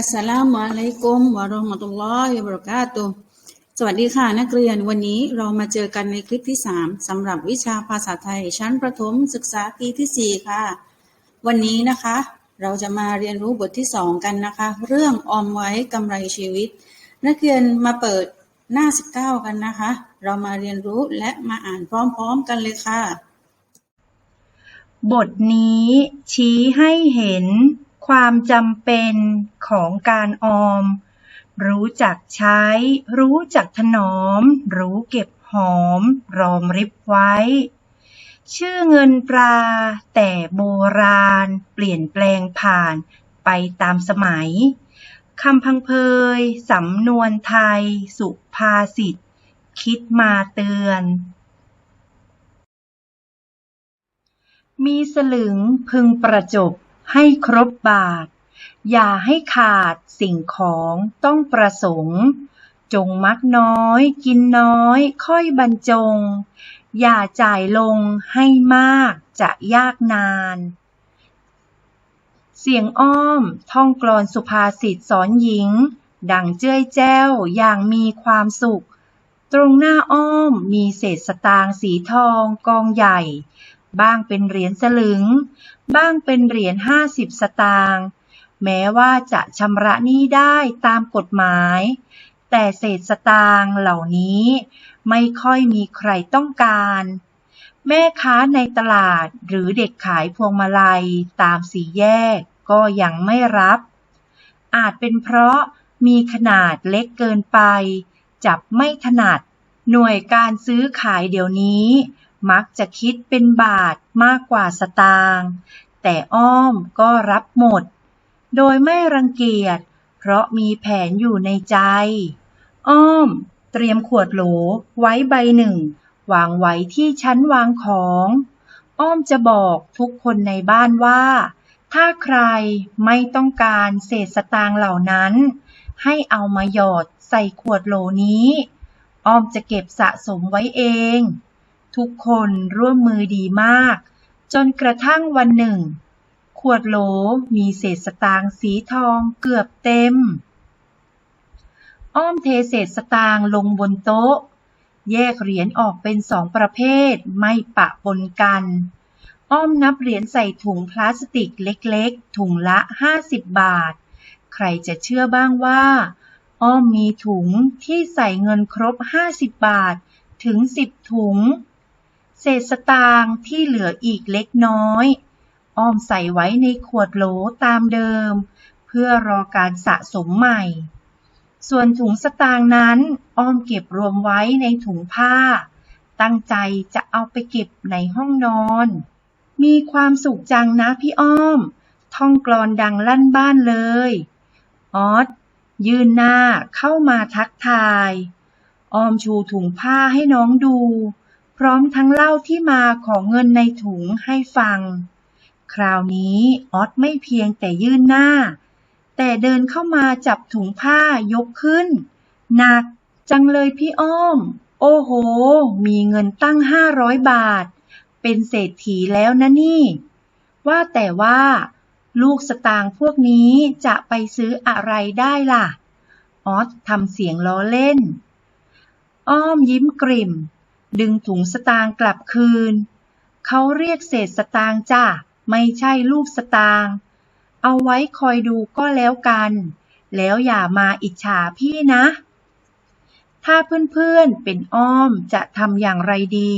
อัสสลามุอะลัยกุมวะเราะห์มะตุลลอฮิวะบะเราะกาตุสวัสดีค่ะนักเรียนวันนี้เรามาเจอกันในคลิปที่ 3สำหรับวิชาภาษาไทย ชั้นประถมศึกษาปีที่ 4 ค่ะ วันนี้นะคะ เราจะมาเรียนรู้บทที่ 2 กันนะคะ เรื่องออมไว้กำไรชีวิต นักเรียนมาเปิดหน้า 19 กันนะคะ เรามาเรียนรู้และมาอ่านพร้อมๆกันเลยค่ะ บทนี้ชี้ให้เห็น ความจำเป็นของการออม รู้จักใช้ รู้จักถนอม รู้เก็บหอม รอมริบไว้ ชื่อเงินตราแต่โบราณ เปลี่ยนแปลงผ่านไปตามสมัยคำพังเพย สำนวนไทย สุภาษิต คิดมาเตือน มีสลึงพึงประจบ ให้ครบบาท อย่าให้ขาดสิ่งของต้องประสงค์ จงมักน้อย กินน้อย ค่อยบรรจง อย่าจ่ายลงให้มากจะยากนาน เสียงอ้อมท่องกลอนสุภาษิตสอนหญิง ดังเจ้ยแจ้วอย่างมีความสุขตรงหน้าอ้อมมีเศษสตางค์สีทองกองใหญ่ บ้างเป็นเหรียญสลึง บ้างเป็นเหรียญห้าสิบสตางค์ แม้ว่าจะชำระหนี้ได้ตามกฎหมาย แต่เศษสตางค์เหล่านี้ไม่ค่อยมีใครต้องการ แม่ค้าในตลาดหรือเด็กขายพวงมาลัยตามสี่แยกก็ยังไม่รับ อาจเป็นเพราะมีขนาดเล็กเกินไป จับไม่ถนัด หน่วยการซื้อขายเดี๋ยวนี้ มักจะคิดเป็นบาทมากกว่าสตางค์แต่อ้อมก็รับหมด โดยไม่รังเกียจ เพราะมีแผนอยู่ในใจ อ้อม เตรียมขวดโหลไว้ใบหนึ่ง วางไว้ที่ชั้นวางของ อ้อมจะบอกทุกคนในบ้านว่า ถ้าใครไม่ต้องการเศษสตางค์เหล่านั้น ให้เอามาหยอดใส่ขวดโหลนี้ อ้อมจะเก็บสะสมไว้เอง ทุกคนร่วมมือดีมาก จนกระทั่งวันหนึ่ง ขวดโหลมีเศษสตางค์สีทองเกือบเต็ม อ้อมเทเศษสตางค์ลงบนโต๊ะ แยกเหรียญออกเป็นสองประเภทไม่ปะปนกัน อ้อมนับเหรียญใส่ถุงพลาสติกเล็กๆ ถุงละ 50 บาท ใครจะเชื่อบ้างว่า อ้อมมีถุงที่ใส่เงินครบ 50 บาทถึง 10 ถุง เศษสตางค์ที่เหลืออีกเล็กน้อย อ้อมใส่ไว้ในขวดโหลตามเดิม เพื่อรอการสะสมใหม่ ส่วนถุงสตางค์นั้น อ้อมเก็บรวมไว้ในถุงผ้า ตั้งใจจะเอาไปเก็บในห้องนอน มีความสุขจังนะพี่อ้อม ท่องกลอนดังลั่นบ้านเลย ออสยืนหน้าเข้ามาทักทายอ้อมชูถุงผ้าให้น้องดู พร้อมทั้งเล่าที่มาของเงินในถุงให้ฟัง คราวนี้ออสไม่เพียงแต่ยื่นหน้า แต่เดินเข้ามาจับถุงผ้ายกขึ้น หนักจังเลยพี่อ้อม โอ้โห มีเงินตั้งห้าร้อยบาท เป็นเศรษฐีแล้วนะนี่ ว่าแต่ว่า ลูกสตางค์พวกนี้จะไปซื้ออะไรได้ล่ะ ออสทำเสียงล้อเล่น อ้อมยิ้มกริ่ม ดึงถุงสตางค์กลับคืน เขาเรียกเศษสตางค์จ้ะไม่ใช่ลูกสตางค์เอาไว้คอยดูก็แล้วกัน แล้วอย่ามาอิจฉาพี่นะ ถ้าเพื่อนๆเป็นอ้อมจะทำอย่างไรดี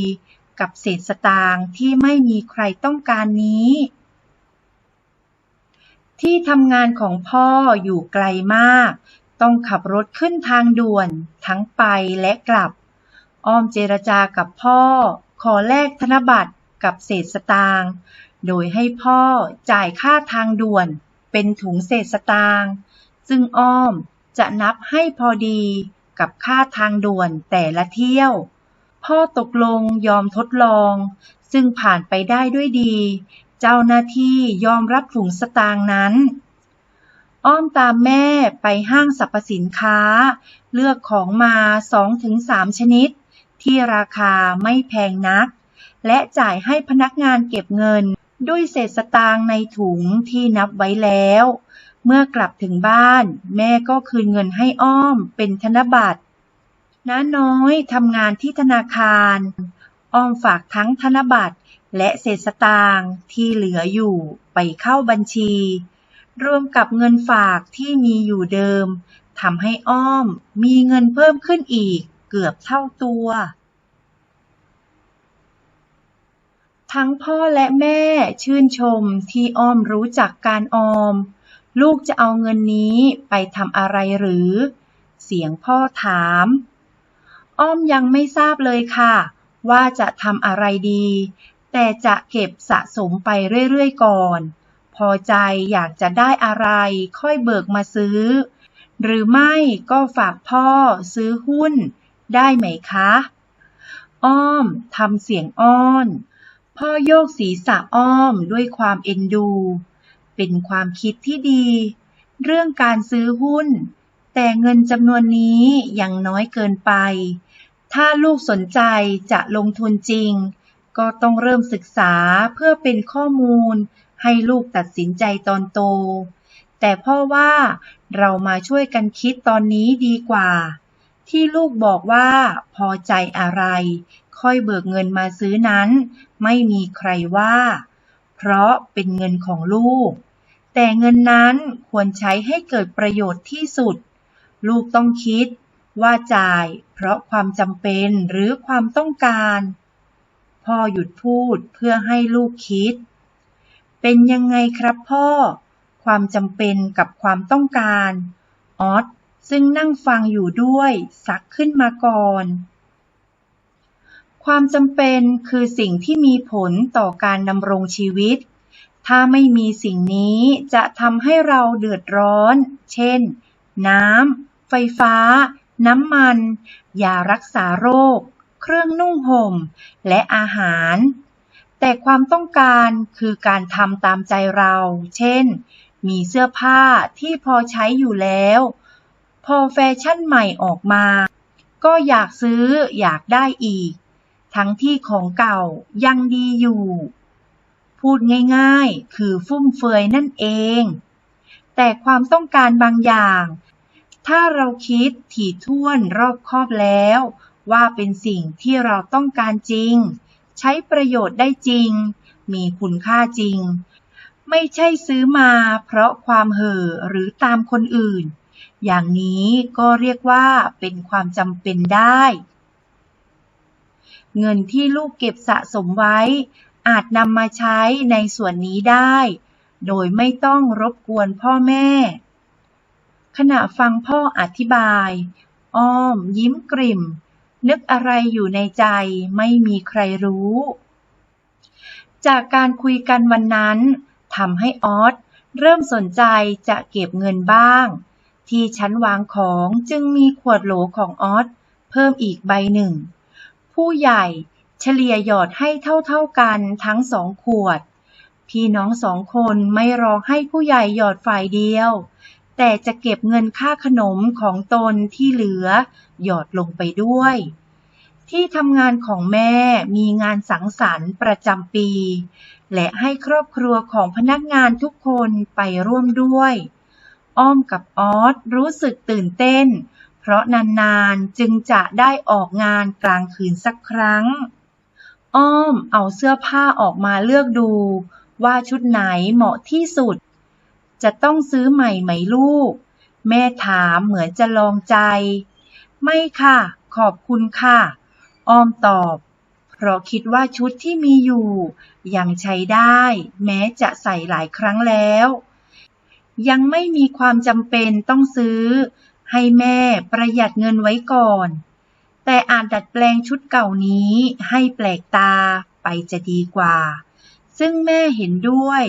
กับเศษสตางค์ที่ไม่มีใครต้องการนี้ ที่ทำงานของพ่ออยู่ไกลมาก ต้องขับรถขึ้นทางด่วนทั้งไปและกลับ อ้อมเจรจากับพ่อ ขอแลกธนบัตรกับเศษสตางค์ โดยให้พ่อจ่ายค่าทางด่วนเป็นถุงเศษสตางค์ ซึ่งอ้อมจะนับให้พอดีกับค่าทางด่วนแต่ละเที่ยว พ่อตกลงยอมทดลอง ซึ่งผ่านไปได้ด้วยดี เจ้าหน้าที่ยอมรับถุงสตางค์นั้น อ้อมตามแม่ไปห้างสรรพสินค้า เลือกของมา2-3ชนิด ที่ราคาไม่แพงนัก และจ่ายให้พนักงานเก็บเงินด้วยเศษสตางค์ในถุงที่นับไว้แล้ว เมื่อกลับถึงบ้าน แม่ก็คืนเงินให้อ้อมเป็นธนบัตรน้าน้อยทำงานที่ธนาคาร อ้อมฝากทั้งธนบัตรและเศษสตางค์ที่เหลืออยู่ไปเข้าบัญชี รวมกับเงินฝากที่มีอยู่เดิมทำให้อ้อมมีเงินเพิ่มขึ้นอีก เกือบเท่าตัว ทั้งพ่อและแม่ชื่นชมที่อ้อมรู้จักการออม ลูกจะเอาเงินนี้ไปทำอะไรหรือ เสียงพ่อถาม อ้อมยังไม่ทราบเลยค่ะ ว่าจะทำอะไรดี แต่จะเก็บสะสมไปเรื่อยๆก่อน พอใจอยากจะได้อะไรค่อยเบิกมาซื้อหรือไม่ก็ฝากพ่อซื้อหุ้น ได้ไหมคะ อ้อมทำเสียงอ้อน พ่อโยกศีรษะอ้อมด้วยความเอ็นดู เป็นความคิดที่ดี เรื่องการซื้อหุ้น แต่เงินจำนวนนี้ยังน้อยเกินไป ถ้าลูกสนใจจะลงทุนจริง ก็ต้องเริ่มศึกษาเพื่อเป็นข้อมูลให้ลูกตัดสินใจตอนโต แต่พ่อว่าเรามาช่วยกันคิดตอนนี้ดีกว่า ที่ลูกบอกว่าพอใจอะไร ค่อยเบิกเงินมาซื้อนั้น ไม่มีใครว่า เพราะเป็นเงินของลูก แต่เงินนั้นควรใช้ให้เกิดประโยชน์ที่สุด ลูกต้องคิดว่าจ่าย เพราะความจำเป็นหรือความต้องการ พ่อหยุดพูดเพื่อให้ลูกคิด เป็นยังไงครับพ่อ ความจำเป็นกับความต้องการ ออส ซึ่งนั่งฟังอยู่ด้วยซักขึ้นมาก่อน ความจำเป็นคือสิ่งที่มีผลต่อการดำรงชีวิต ถ้าไม่มีสิ่งนี้จะทำให้เราเดือดร้อน เช่น น้ำ ไฟฟ้า น้ำมัน ยารักษาโรค เครื่องนุ่งห่ม และอาหาร แต่ความต้องการคือการทำตามใจเรา เช่น มีเสื้อผ้าที่พอใช้อยู่แล้ว พอแฟชั่นใหม่ออกมา ก็อยากซื้ออยากได้อีก ทั้งที่ของเก่ายังดีอยู่ พูดง่ายๆ คือฟุ่มเฟือยนั่นเอง แต่ความต้องการบางอย่าง ถ้าเราคิดถี่ถ้วนรอบคอบแล้ว ว่าเป็นสิ่งที่เราต้องการจริง ใช้ประโยชน์ได้จริง มีคุณค่าจริง ไม่ใช่ซื้อมาเพราะความเห่อหรือตามคนอื่น อย่างนี้ก็เรียกว่าเป็นความจำเป็นได้ เงินที่ลูกเก็บสะสมไว้ อาจนำมาใช้ในส่วนนี้ได้ โดยไม่ต้องรบกวนพ่อแม่ ขณะฟังพ่ออธิบาย อ้อมยิ้มกริ่ม นึกอะไรอยู่ในใจไม่มีใครรู้ จากการคุยกันวันนั้นทำให้ออสเริ่มสนใจจะเก็บเงินบ้าง ที่ชั้นวางของจึงมีขวดโหลของออสเพิ่มอีกใบหนึ่ง ผู้ใหญ่เฉลี่ยหยอดให้เท่าๆกันทั้งสองขวด พี่น้องสองคนไม่รอให้ผู้ใหญ่หยอดฝ่ายเดียว แต่จะเก็บเงินค่าขนมของตนที่เหลือ หยอดลงไปด้วย ที่ทำงานของแม่มีงานสังสรรค์ประจำปี และให้ครอบครัวของพนักงานทุกคนไปร่วมด้วย อ้อมกับออสรู้สึกตื่นเต้น เพราะนานๆจึงจะได้ออกงานกลางคืนสักครั้ง อ้อมเอาเสื้อผ้าออกมาเลือกดู ว่าชุดไหนเหมาะที่สุด จะต้องซื้อใหม่ไหมลูก แม่ถามเหมือนจะลองใจ ไม่ค่ะ ขอบคุณค่ะ อ้อมตอบ เพราะคิดว่าชุดที่มีอยู่ ยังใช้ได้ แม้จะใส่หลายครั้งแล้ว ยังไม่มีความจำเป็นต้องซื้อ ให้แม่ประหยัดเงินไว้ก่อน แต่อาจดัดแปลงชุดเก่านี้ให้แปลกตาไปจะดีกว่า ซึ่งแม่เห็นด้วย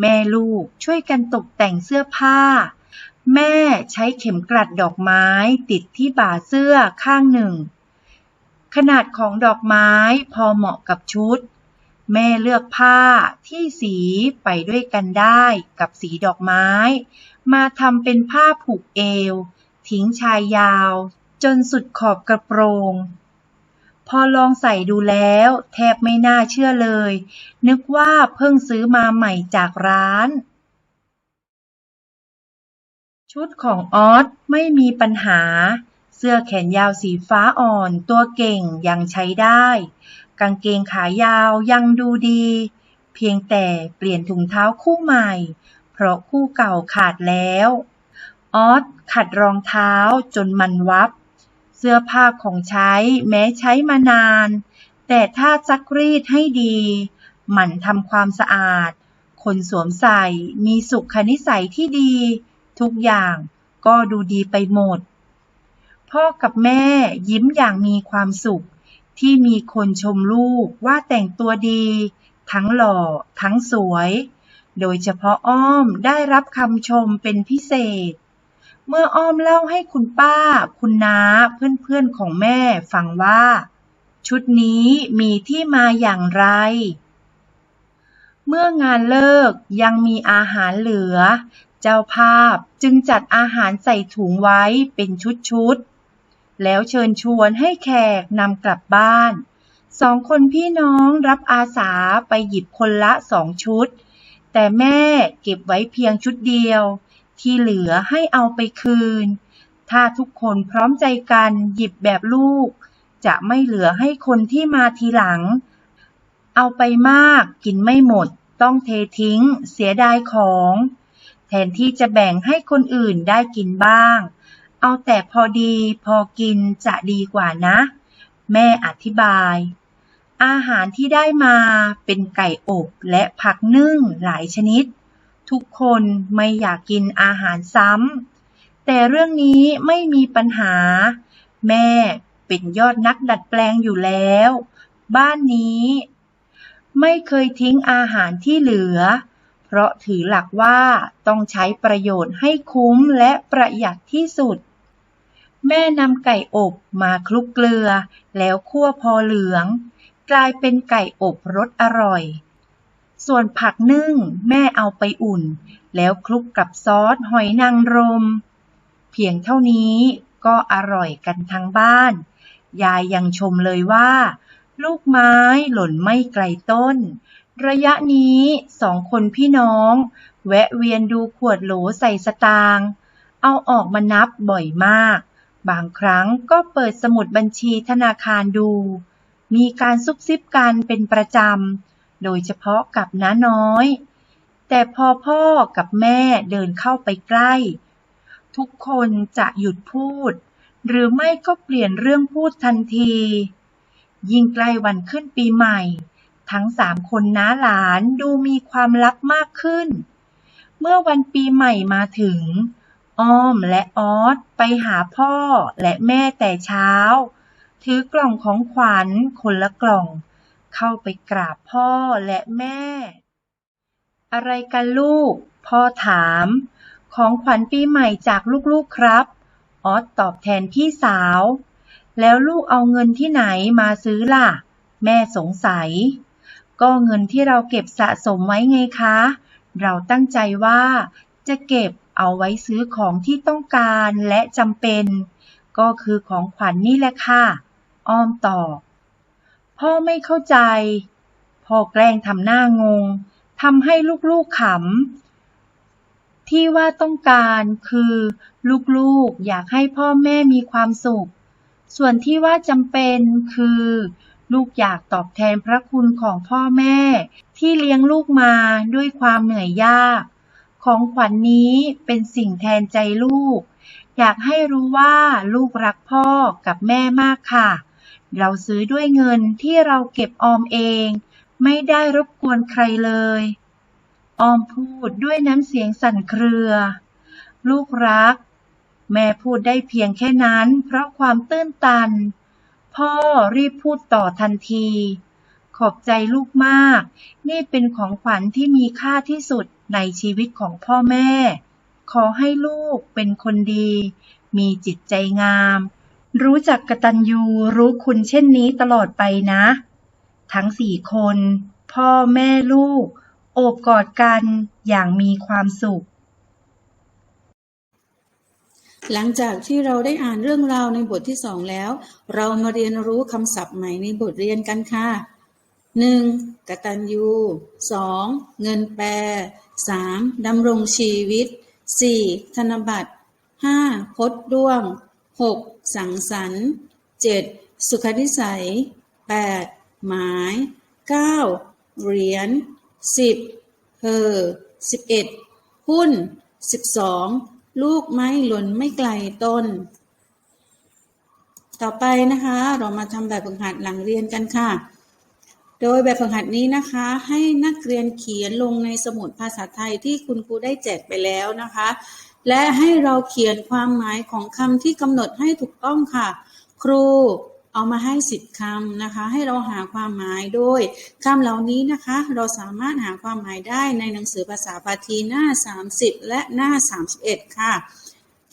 แม่ลูกช่วยกันตกแต่งเสื้อผ้า แม่ใช้เข็มกลัดดอกไม้ติดที่บ่าเสื้อข้างหนึ่ง ขนาดของดอกไม้พอเหมาะกับชุด แม่เลือกผ้าที่สีไปด้วยกันได้กับสีดอกไม้ มาทำเป็นผ้าผูกเอว ทิ้งชายยาว จนสุดขอบกระโปรง พอลองใส่ดูแล้ว แทบไม่น่าเชื่อเลย นึกว่าเพิ่งซื้อมาใหม่จากร้าน ชุดของออสไม่มีปัญหาเสื้อแขนยาวสีฟ้าอ่อนตัวเก่งยังใช้ได้ กางเกงขายาวยังดูดี เพียงแต่เปลี่ยนถุงเท้าคู่ใหม่ เพราะคู่เก่าขาดแล้ว ออสขัดรองเท้าจนมันวับ เสื้อผ้าของใช้แม้ใช้มานาน แต่ถ้าซักรีดให้ดี หมั่นทำความสะอาด คนสวมใส่มีสุขนิสัยที่ดี ทุกอย่างก็ดูดีไปหมด พ่อกับแม่ยิ้มอย่างมีความสุข ที่มีคนชมลูกว่าแต่งตัวดี ทั้งหล่อ ทั้งสวย โดยเฉพาะอ้อมได้รับคำชมเป็นพิเศษ เมื่ออ้อมเล่าให้คุณป้า คุณน้า เพื่อนๆของแม่ฟังว่า ชุดนี้มีที่มาอย่างไร เมื่องานเลิกยังมีอาหารเหลือ เจ้าภาพจึงจัดอาหารใส่ถุงไว้เป็นชุดๆ แล้วเชิญชวนให้แขกนำกลับบ้าน สองคนพี่น้องรับอาสาไปหยิบคนละสองชุด แต่แม่เก็บไว้เพียงชุดเดียว ที่เหลือให้เอาไปคืน ถ้าทุกคนพร้อมใจกันหยิบแบบลูก จะไม่เหลือให้คนที่มาทีหลัง เอาไปมากกินไม่หมด ต้องเททิ้ง เสียดายของ แทนที่จะแบ่งให้คนอื่นได้กินบ้าง เอาแต่พอดีพอกินจะดีกว่านะ แม่อธิบาย อาหารที่ได้มาเป็นไก่อบและผักนึ่งหลายชนิด ทุกคนไม่อยากกินอาหารซ้ำ แต่เรื่องนี้ไม่มีปัญหา แม่เป็นยอดนักดัดแปลงอยู่แล้ว บ้านนี้ ไม่เคยทิ้งอาหารที่เหลือ เพราะถือหลักว่าต้องใช้ประโยชน์ให้คุ้มและประหยัดที่สุด แม่นำไก่อบมาคลุกเกลือ แล้วคั่วพอเหลือง กลายเป็นไก่อบรสอร่อย ส่วนผักนึ่งแม่เอาไปอุ่น แล้วคลุกกับซอสหอยนางรม เพียงเท่านี้ก็อร่อยกันทั้งบ้าน ยายยังชมเลยว่า ลูกไม้หล่นไม่ไกลต้น ระยะนี้สองคนพี่น้อง แวะเวียนดูขวดโหลใส่สตางค์เอาออกมานับบ่อยมาก บางครั้งก็เปิดสมุดบัญชีธนาคารดู มีการซุบซิบกันเป็นประจำ โดยเฉพาะกับน้าน้อย แต่พอพ่อกับแม่เดินเข้าไปใกล้ ทุกคนจะหยุดพูด หรือไม่ก็เปลี่ยนเรื่องพูดทันที ยิ่งใกล้วันขึ้นปีใหม่ ทั้งสามคนน้าหลานดูมีความลับมากขึ้น เมื่อวันปีใหม่มาถึง อ้อมและออสไปหาพ่อและแม่แต่เช้า ถือกล่องของขวัญคนละกล่อง เข้าไปกราบพ่อและแม่ อะไรกันลูก พ่อถาม ของขวัญปีใหม่จากลูกๆครับ ออสตอบแทนพี่สาว แล้วลูกเอาเงินที่ไหนมาซื้อล่ะ แม่สงสัย ก็เงินที่เราเก็บสะสมไว้ไงคะ เราตั้งใจว่าจะเก็บ เอาไว้ซื้อของที่ต้องการและจำเป็น ก็คือของขวัญนนี่แหละค่ะ อ้อมตอบ พ่อไม่เข้าใจ พ่อแกล้งทำหน้างงทำให้ลูกๆขำ ที่ว่าต้องการคือลูกๆอยากให้พ่อแม่มีความสุข ส่วนที่ว่าจำเป็นคือ ลูกอยากตอบแทนพระคุณของพ่อแม่ ที่เลี้ยงลูกมาด้วยความเหนื่อยยาก ของขวัญนนี้เป็นสิ่งแทนใจลูก อยากให้รู้ว่าลูกรักพ่อกับแม่มากค่ะ เราซื้อด้วยเงินที่เราเก็บออมเอง ไม่ได้รบกวนใครเลย ออมพูดด้วยน้ำเสียงสั่นเครือ ลูกรัก แม่พูดได้เพียงแค่นั้น เพราะความตื้นตัน พ่อรีบพูดต่อทันที ขอบใจลูกมาก นี่เป็นของขวัญที่มีค่าที่สุด ในชีวิตของพ่อแม่ ขอให้ลูกเป็นคนดี มีจิตใจงาม รู้จักกตัญญูรู้คุณเช่นนี้ตลอดไปนะ ทั้งสี่คน พ่อแม่ลูก โอบกอดกันอย่างมีความสุข หลังจากที่เราได้อ่านเรื่องราวในบทที่สองแล้ว เรามาเรียนรู้คำศัพท์ใหม่ในบทเรียนกันค่ะ หนึ่งกตัญญูสองเงินแปรสามดำรงชีวิตสี่ธนบัตรห้าพดด้วงหกสังสรรค์เจ็ดสุขนิสัยแปดหมายเก้าเหรียญสิบเพอสิบเอ็ดหุ้นสิบสองลูกไม้หล่นไม่ไกลต้น ต่อไปนะคะ เรามาทำแบบฝึกหัดหลังเรียนกันค่ะ โดยแบบฝึกหัดนี้นะคะ ให้นักเรียนเขียนลงในสมุดภาษาไทยที่คุณครูได้แจกไปแล้วนะคะ และให้เราเขียนความหมายของคำที่กำหนดให้ถูกต้องค่ะ ครูเอามาให้สิบคำนะคะ ให้เราหาความหมายโดยคำเหล่านี้นะคะ เราสามารถหาความหมายได้ในหนังสือภาษาพาทีหน้า 30 และหน้า 31 ค่ะ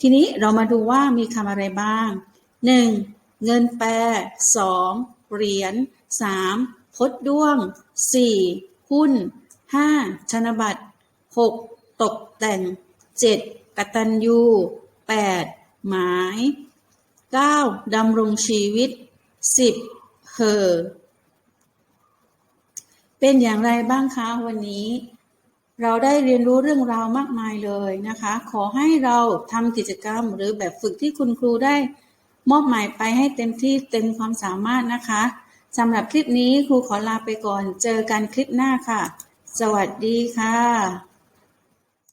ทีนี้เรามาดูว่ามีคำอะไรบ้าง 1. เงินแปร 2. เหรียญ 3. พดด้วง 4. หุ้น 5. ธนบัตร 6. ตกแต่ง 7. กตัญญู 8. หมาย 9. ดำรงชีวิต 10. เหอเป็นอย่างไรบ้างคะวันนี้ เราได้เรียนรู้เรื่องราวมากมายเลยนะคะ ขอให้เราทำกิจกรรมหรือแบบฝึกที่คุณครูได้มอบหมายไปให้เต็มที่เต็มความสามารถนะคะ สำหรับคลิปนี้ครูขอลาไปก่อน เจอกันคลิปหน้าค่ะ สวัสดีค่ะ